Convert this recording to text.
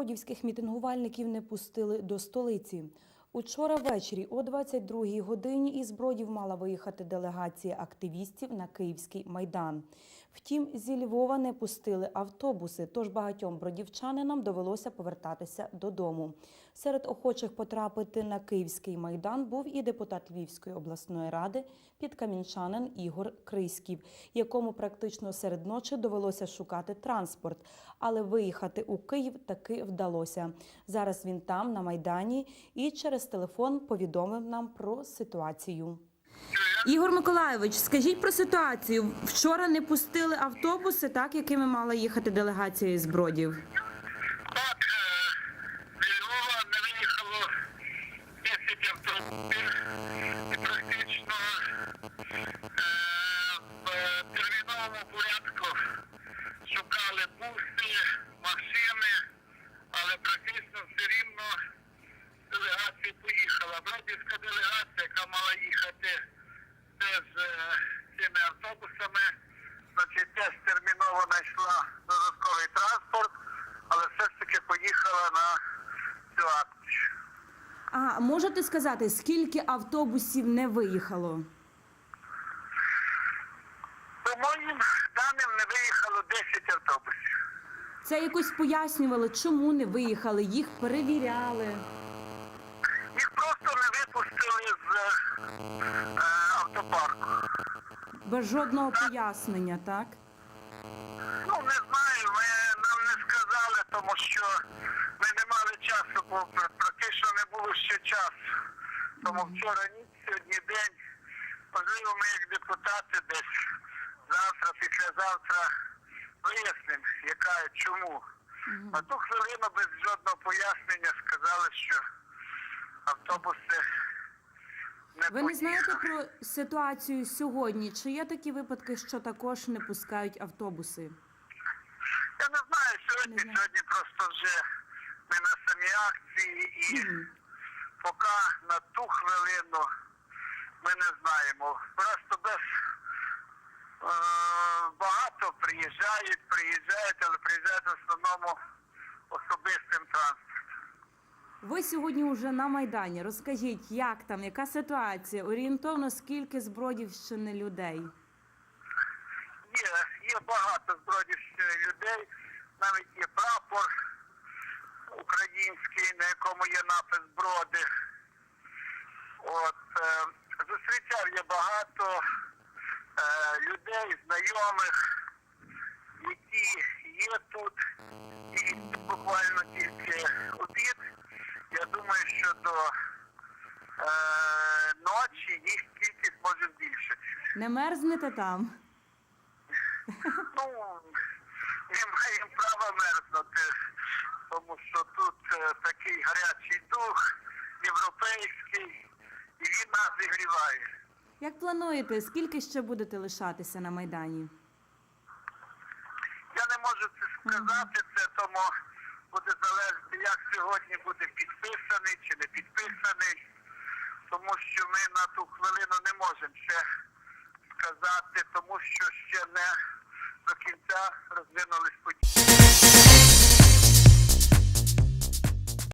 збродівських мітингувальників не пустили до столиці. Учора ввечері о 22-й годині із Бродів мала виїхати делегація активістів на Київський майдан. Втім, зі Львова не пустили автобуси, тож багатьом бродівчанинам довелося повертатися додому. Серед охочих потрапити на Київський майдан був і депутат Львівської обласної ради підкамінчанин Ігор Криськів, якому практично серед ночі довелося шукати транспорт, але виїхати у Київ таки вдалося. Зараз він там, на майдані, і через телефон повідомив нам про ситуацію. Ігор Миколайович, скажіть про ситуацію. Вчора не пустили автобуси, так якими мала їхати делегація із Бродів. Так, е, зі Львова не виїхало 10 автомобілів і практично е, в терміновому порядку шукали буси, машини, але практично все рівно делегація поїхала. Бродівська делегація, яка мала їхати теж е, цими автобусами, значить теж терміново знайшла додатковий транспорт, але все ж таки поїхала на цю акцію. А можете сказати, скільки автобусів не виїхало? По моїм не виїхало 10 автобусів. Це якось пояснювали, чому не виїхали, їх перевіряли. Їх просто не випустили з е, автопарку. Без жодного пояснення, так? Ну, не знаю, ми, нам не сказали, тому що ми не мали часу, бо практично не було ще часу. Тому вчора ніч, сьогодні день. Можливо, ми як депутати десь завтра, післязавтра вияснимо, яка чому. На ту хвилину без жодного пояснення сказали, що автобуси не Ви не знаєте поїхали. про ситуацію сьогодні? Чи є такі випадки, що також не пускають автобуси? Я не знаю, сьогодні, Не знаю. сьогодні просто вже ми на самій акції і поки на ту хвилину ми не знаємо. Просто без багато приїжджають, приїжджають, але приїжджають в основному особистим транспортом. Ви сьогодні вже на майдані. Розкажіть, як там, яка ситуація? Орієнтовно скільки з Бродівщини людей? Є, є багато збродівщини людей, навіть є прапор український, на якому є напис броди. От, е, зустрічав я багато е, людей, знайомих, які є тут, і буквально тільки обід. Я думаю, що до е, ночі їх кількість може збільшитися. Не мерзнете там? Ну, не маємо права мерзнути, тому що тут е, такий гарячий дух, європейський, і він нас зігріває. Як плануєте, скільки ще будете лишатися на майдані? Я не можу це сказати, це тому буде залежати, як сьогодні буде підписаний чи не підписаний, тому що ми на ту хвилину не можемо ще сказати, тому що ще не до кінця розвинулись події.